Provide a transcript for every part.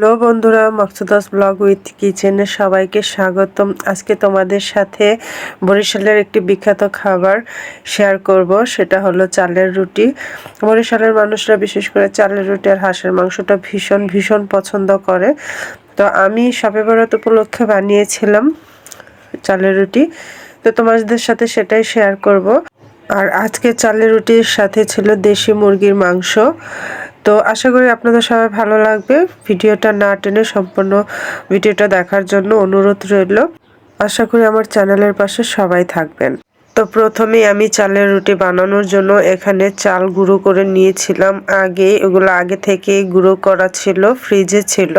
Hello বন্ধুরা, মকসুদাস blog with কিচেনে সবাইকে স্বাগতম। আজকে তোমাদের সাথে বরিশালের একটি বিখ্যাত খাবার শেয়ার করব, সেটা হলো চালের রুটি। বরিশালের মানুষরা, বিশেষ করে চালের রুটি আর হাঁসের মাংসটা ভীষণ ভীষণ পছন্দ করে। তো আমি সবে বরাত উপলক্ষে বানিয়েছিলাম চালের রুটি। তো তোমাদের সাথে সেটাই শেয়ার করব। আর আজকে চালের রুটির সাথে ছিল দেশি মুরগির মাংস। তো আশা করি আপনাদের সবাই ভালো লাগবে। ভিডিওটা না টেনে সম্পূর্ণ ভিডিওটা দেখার জন্য অনুরোধ রইল। আশা করি আমার চ্যানেলের পাশে সবাই থাকবেন। তো প্রথমেই আমি চালের রুটি বানানোর জন্য এখানে চাল গুঁড়ো করে নিয়েছিলাম। আগে এগুলো আগে থেকেই গুঁড়ো করা ছিল, ফ্রিজে ছিল।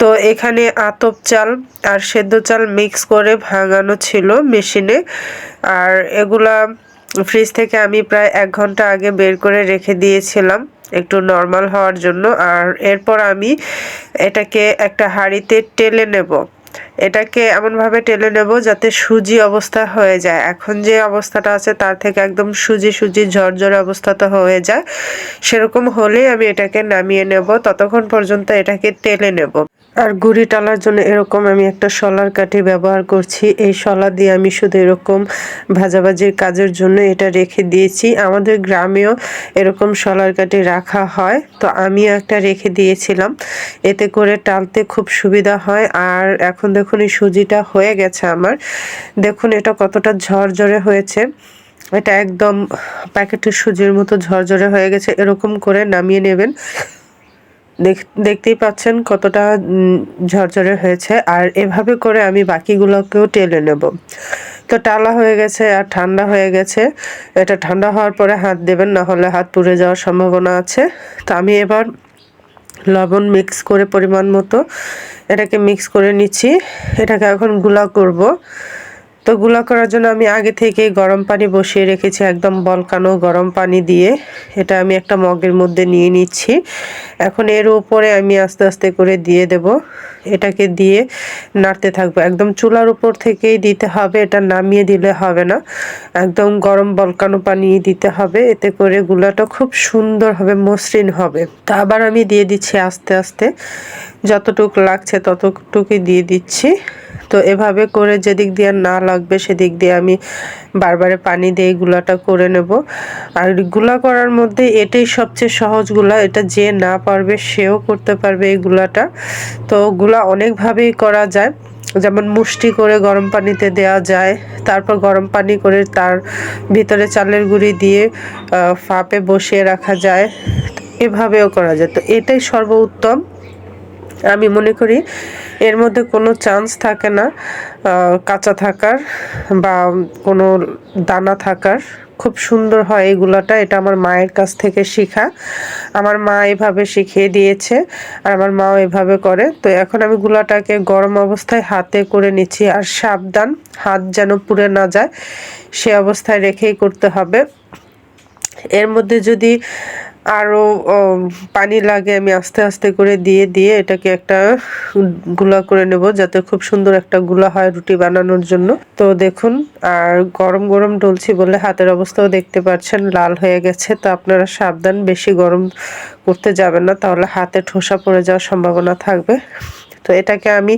তো এখানে আতপ চাল আর সেদ্ধ চাল মিক্স করে ভাঙানো ছিল মেশিনে। আর এগুলা ফ্রিজ থেকে আমি প্রায় এক ঘণ্টা আগে বের করে রেখে দিয়েছিলাম। একটু নর্মাল হওয়ার জন্য। আর এরপর আমি এটাকে একটা হাঁড়িতে টেলে নেব। এটাকে এমনভাবে টেলে নেব যাতে সুজি অবস্থা হয়ে যায়। এখন যে অবস্থাটা আছে তার থেকে একদম সুজি সুজি ঝরঝরে অবস্থাটা হয়ে যায়। সেরকম হলেই আমি এটাকে নামিয়ে নেব। ততক্ষণ পর্যন্ত এটাকে টেলে নেব। আর গুড়ি টালার জন্য এরকম আমি একটা শলার কাঠি ব্যবহার করছি। এই শলা দিয়ে আমি শুধু এরকম ভাজাভাজির কাজের জন্য এটা রেখে দিয়েছি। আমাদের গ্রামেও এরকম শলার কাঠি রাখা হয়। তো আমিও একটা রেখে দিয়েছিলাম। এতে করে টালতে খুব সুবিধা হয়। আর এখন দেখুন এই সুজিটা হয়ে গেছে আমার। দেখুন এটা কতটা ঝরঝরে হয়েছে। এটা একদম প্যাকেটের সুজির মতো ঝরঝরে হয়ে গেছে। এরকম করে নামিয়ে নেবেন। দেখতেই পাচ্ছেন কতটা ঝরঝরে হয়েছে। আর এভাবে করে আমি বাকিগুলোকেও টেলে নেব। তো টালা হয়ে গেছে আর ঠান্ডা হয়ে গেছে। এটা ঠান্ডা হওয়ার পরে হাত দেবেন না হলে হাত পুড়ে যাওয়ার সম্ভাবনা আছে। তো আমি এবার লবণ মিক্স করে পরিমাণ মতো এটাকে মিক্স করে নিচ্ছি। এটাকে এখনগুলা করব। তো গুলা করার জন্য আমি আগে থেকে গরম পানি বসিয়ে রেখেছি, একদম বলকানো গরম পানি দিয়ে। এটা আমি একটা মগের মধ্যে নিয়ে নিচ্ছি। এখন এর উপরে আমি আস্তে আস্তে করে দিয়ে দেব। এটাকে দিয়ে নাড়তে থাকব। একদম চুলার উপর থেকেই দিতে হবে, এটা নামিয়ে দিলে হবে না। একদম গরম বলকানো পানি দিতে হবে, এতে করে গুলাটা খুব সুন্দর হবে, মসৃণ হবে। তা আবার আমি দিয়ে দিচ্ছি আস্তে আস্তে। যতটুকু লাগছে ততটুকুই দিয়ে দিচ্ছি। তো এভাবে করে যেদিক দিয়ে না লাগবে সেদিক দিয়ে আমি বারবারে পানি দিয়ে গুলাটা করে নেব। আরগুলা করার মধ্যে এটাই সবচেয়ে সহজগুলা, এটা যে না পারবে সেও করতে পারবে এই গুলাটা। তো গুলা অনেকভাবেই করা যায়। যেমন মুষ্টি করে গরম পানিতে দেওয়া যায়, তারপর গরম পানি করে তার ভিতরে চালের গুঁড়ি দিয়ে ফাপে বসিয়ে রাখা যায়। এভাবেও করা যায়। তো এটাই সর্বোত্তম। আমি মনে করি এর মধ্যে কোনো চান্স থাকে না কাঁচা থাকার বা কোনো দানা থাকার। খুব সুন্দর হয় এইগুলাটা এটা আমার মায়ের কাছ থেকে শেখা। আমার মা এভাবে শিখিয়ে দিয়েছে আর আমার মাও এভাবে করে। তো এখন আমি গুলাটাকে গরম অবস্থায় হাতে করে নিচ্ছি আর সাবধান, হাত যেন পুড়ে না যায়, সে অবস্থায় রেখেই করতে হবে। এর মধ্যে যদি আরও পানি লাগে আমি আস্তে আস্তে করে দিয়ে দিয়ে এটাকে একটা গুলা করে নেব যাতে খুব সুন্দর একটা গুলা হয় রুটি বানানোর জন্য। তো দেখুন, আর গরম গরম ডলছি বলে হাতের অবস্থাও দেখতে পাচ্ছেন, লাল হয়ে গেছে। তো আপনারা সাবধান, বেশি গরম করতে যাবেন না, তাহলে হাতে ঠোসা পড়ে যাওয়ার সম্ভাবনা থাকবে। তো এটাকে আমি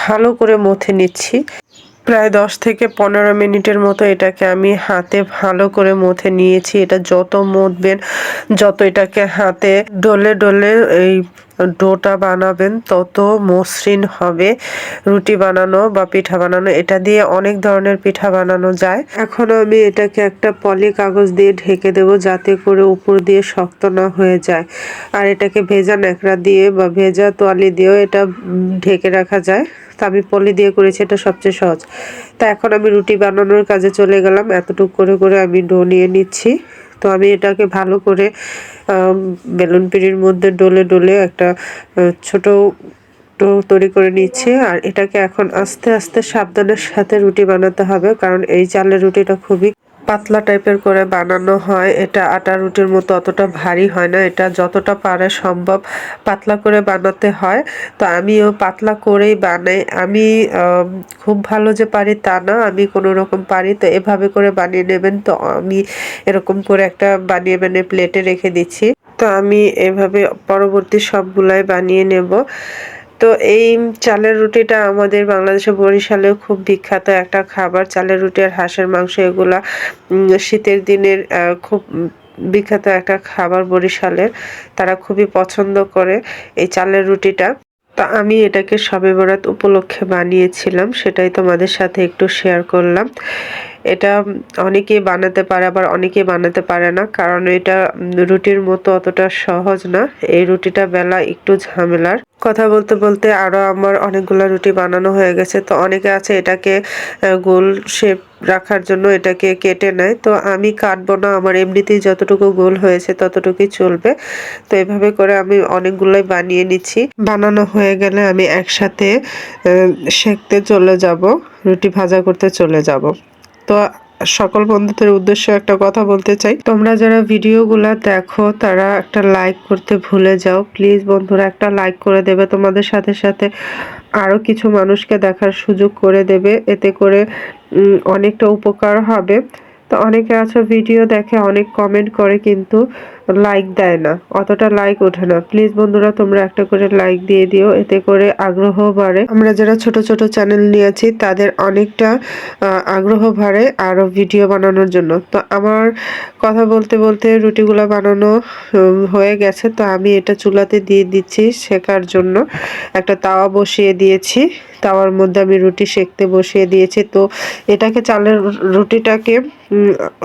ভালো করে মথে নিচ্ছি। প্রায় দশ থেকে পনেরো মিনিটের মতো এটাকে আমি হাতে ভালো করে মথে নিয়েছি। এটা যত মথবেন, যত এটাকে হাতে ডলে ডলে এই ডোটা বানাবেন, তত মসৃণ হবে। রুটি বানানো বা পিঠা বানানো, এটা দিয়ে অনেক ধরনের পিঠা বানানো যায়। এখন আমি এটাকে একটা পলি কাগজ দিয়ে ঢেকে দেব, যাতে করে উপর দিয়ে শক্ত না হয়ে যায়। আর এটাকে ভেজা ন্যাকড়া দিয়ে বা ভেজা তোয়ালি দিয়েও এটা ঢেকে রাখা যায়। তা আমি পলি দিয়ে করেছি, এটা সবচেয়ে সহজ। তা এখন আমি রুটি বানানোর কাজে চলে গেলাম। এতটুকু করে করে আমি ডো নিয়ে নিচ্ছি। তো আমি এটাকে ভালো করে বেলুন পিড়ির মধ্যে ডলে ডলে একটা ছোট ডো তৈরি করে নিচ্ছি। আর এটাকে এখন আস্তে আস্তে সাবধানের সাথে রুটি বানাতে হবে, কারণ এই চালের রুটিটা খুবই পাতলা টাইপের করে বানানো হয়, এটা আটা রুটির মতো অতটা ভারী হয় না, এটা যতটা পারে সম্ভব পাতলা করে বানাতে হয়। তো আমিও পাতলা করেই বানাই। আমি খুব ভালো যে পারি তা না, আমি কোনো রকম পারি, তো এভাবে করে বানিয়ে নেবেন, তো আমি এরকম করে একটা বানিয়ে বানিয়ে প্লেটে রেখে দিচ্ছি। তো আমি এভাবে পরবর্তী সবগুলাই বানিয়ে নেব। তো এই চালের রুটিটা আমাদের বাংলাদেশে বরিশালেও খুব বিখ্যাত একটা খাবার। চালের রুটি আর হাঁসের মাংস এগুলা শীতের দিনের খুব বিখ্যাত একটা খাবার বরিশালের। তারা খুবই পছন্দ করে এই চালের রুটিটা। তা আমি এটাকে সবে বরাত উপলক্ষে বানিয়েছিলাম, সেটাই তোমাদের সাথে একটু শেয়ার করলাম। এটা অনেকেই বানাতে পারে, আবার অনেকেই বানাতে পারে না, কারণ এটা রুটির মতো অতটা সহজ না। এই রুটিটা বেলা একটু ঝামেলার। কথা বলতে বলতে আরও আমার অনেকগুলো রুটি বানানো হয়ে গেছে। তো অনেকে আছে এটাকে গোল শেপ রাখার জন্য এটাকে কেটে নেয়। তো আমি কাটবো না, আমার এমনিতেই যতটুকু গোল হয়েছে ততটুকুই চলবে। তো এভাবে করে আমি অনেকগুলোই বানিয়ে নিচ্ছি। বানানো হয়ে গেলে আমি একসাথে সেঁকতে চলে যাব, রুটি ভাজা করতে চলে যাব। তো সকল বন্ধুদের উদ্দেশ্যে একটা কথা বলতে চাই। তোমরা যারা ভিডিওগুলো দেখো, তারা একটা লাইক করতে ভুলে যাও। প্লিজ বন্ধুরা, একটা লাইক করে দেবে। তোমাদের সাথে সাথে আরও কিছু মানুষকে দেখার সুযোগ করে দেবে। এতে করে অনেকটা উপকার হবে। তো অনেকে আছে ভিডিও দেখে, অনেক কমেন্ট করে, কিন্তু লাইক দেয় না, অতটা লাইক ওঠে না। প্লিজ বন্ধুরা, তোমরা একটা করে লাইক দিয়ে দিও, এতে করে আগ্রহ বাড়ে। আমরা যারা ছোট ছোট চ্যানেল নিয়েছি, তাদের অনেকটা আগ্রহ বাড়ে আরও ভিডিও বানানোর জন্য। তো আমার কথা বলতে বলতে রুটিগুলো বানানো হয়ে গেছে। তো আমি এটা চুলাতে দিয়ে দিচ্ছি শেখার জন্য। একটা তাওয়া বসিয়ে দিয়েছি। তাওয়ার মধ্যে আমি রুটি সেকতে বসিয়ে দিয়েছি। তো এটাকে চালের রুটিটাকে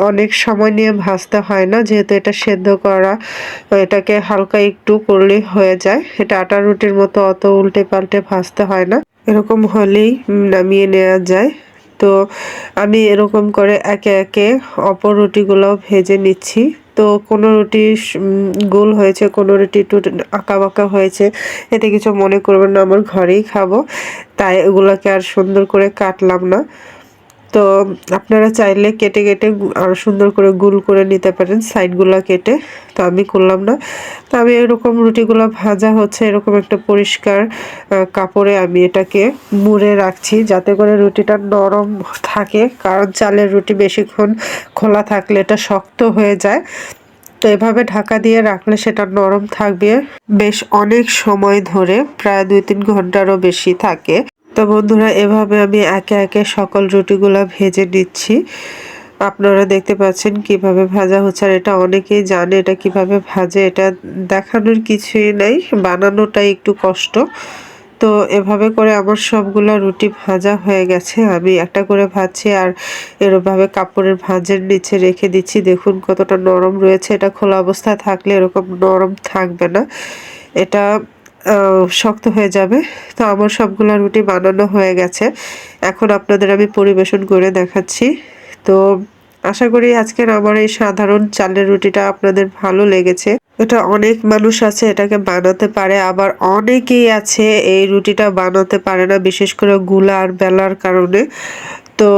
অনেক সময় নিয়ে ভাজতে হয় না, যেহেতু এটা সেদ্ধ করা এটাকে হালকা একটু করলেই হয়ে যায়। এটা আটা রুটির মতো অত উল্টে পাল্টে ভাজতে হয় না। এরকম হলেই নামিয়ে নেওয়া যায়। তো আমি এরকম করে একে একে অপর রুটিগুলো ভেজে নিচ্ছি। তো কোনো রুটি গোল হয়েছে, কোনো রুটি একটু আঁকা বাঁকা হয়েছে, এতে কিছু মনে করবেন না, আমার ঘরেই খাব। তাই এগুলোকে আর সুন্দর করে কাটলাম না। তো আপনারা চাইলে কেটে কেটে আরও সুন্দর করে গুল করে নিতে পারেন, সাইডগুলো কেটে। তো আমি করলাম না। তো আমি এরকম রুটিগুলো ভাজা হচ্ছে, এরকম একটা পরিষ্কার কাপড়ে আমি এটাকে মুড়ে রাখছি যাতে করে রুটিটা নরম থাকে, কারণ চালের রুটি বেশিক্ষণ খোলা থাকলে এটা শক্ত হয়ে যায়। তো এভাবে ঢাকা দিয়ে রাখলে সেটা নরম থাকবে। বেশ অনেক সময় ধরে, প্রায় দুই তিন ঘন্টারও বেশি থাকে। তো বন্ধুরা, এভাবে আমি একে একে সকল রুটিগুলা ভেজে নিচ্ছি। আপনারা দেখতে পাচ্ছেন কীভাবে ভাজা হচ্ছে, আর এটা অনেকেই জানে এটা কীভাবে ভাজে, এটা দেখানোর কিছুই নাই, বানানোটাই একটু কষ্ট। তো এভাবে করে আমার সবগুলো রুটি ভাজা হয়ে গেছে, আমি একটা করে ভাজছি আর এরভাবে কাপড়ের ভাঁজের নিচে রেখে দিচ্ছি। দেখুন কতটা নরম রয়েছে, এটা খোলা অবস্থায় থাকলে এরকম নরম থাকবে না। এটা শক্ত হয়ে যাবে। তো আমার সবগুলো রুটি বানানো হয়ে গেছে। এখন আপনাদের আমি পরিবেশন করে দেখাচ্ছি। তো আশা করি আজকের আমার এই সাধারণ চালের রুটিটা আপনাদের ভালো লেগেছে। এটা অনেক মানুষ আছে এটাকে বানাতে পারে, আবার অনেকেই আছে এই রুটিটা বানাতে পারে না, বিশেষ করে গুলা আর বেলার কারণে। তো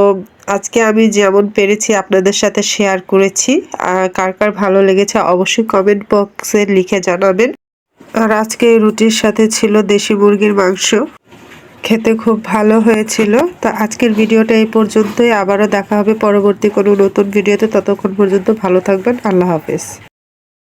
আজকে আমি যেমন পেরেছি আপনাদের সাথে শেয়ার করেছি। কার কার ভালো লেগেছে অবশ্যই কমেন্ট বক্সে লিখে জানাবেন। আর আজকে রুটির সাথে ছিল দেশি মুরগির মাংস। খেতে খুব ভালো হয়েছিল। তো আজকের ভিডিওটা এই পর্যন্তই। আবারও দেখা হবে পরবর্তী কোনো নতুন ভিডিওতে। ততক্ষণ পর্যন্ত ভালো থাকবেন। আল্লাহ হাফেজ।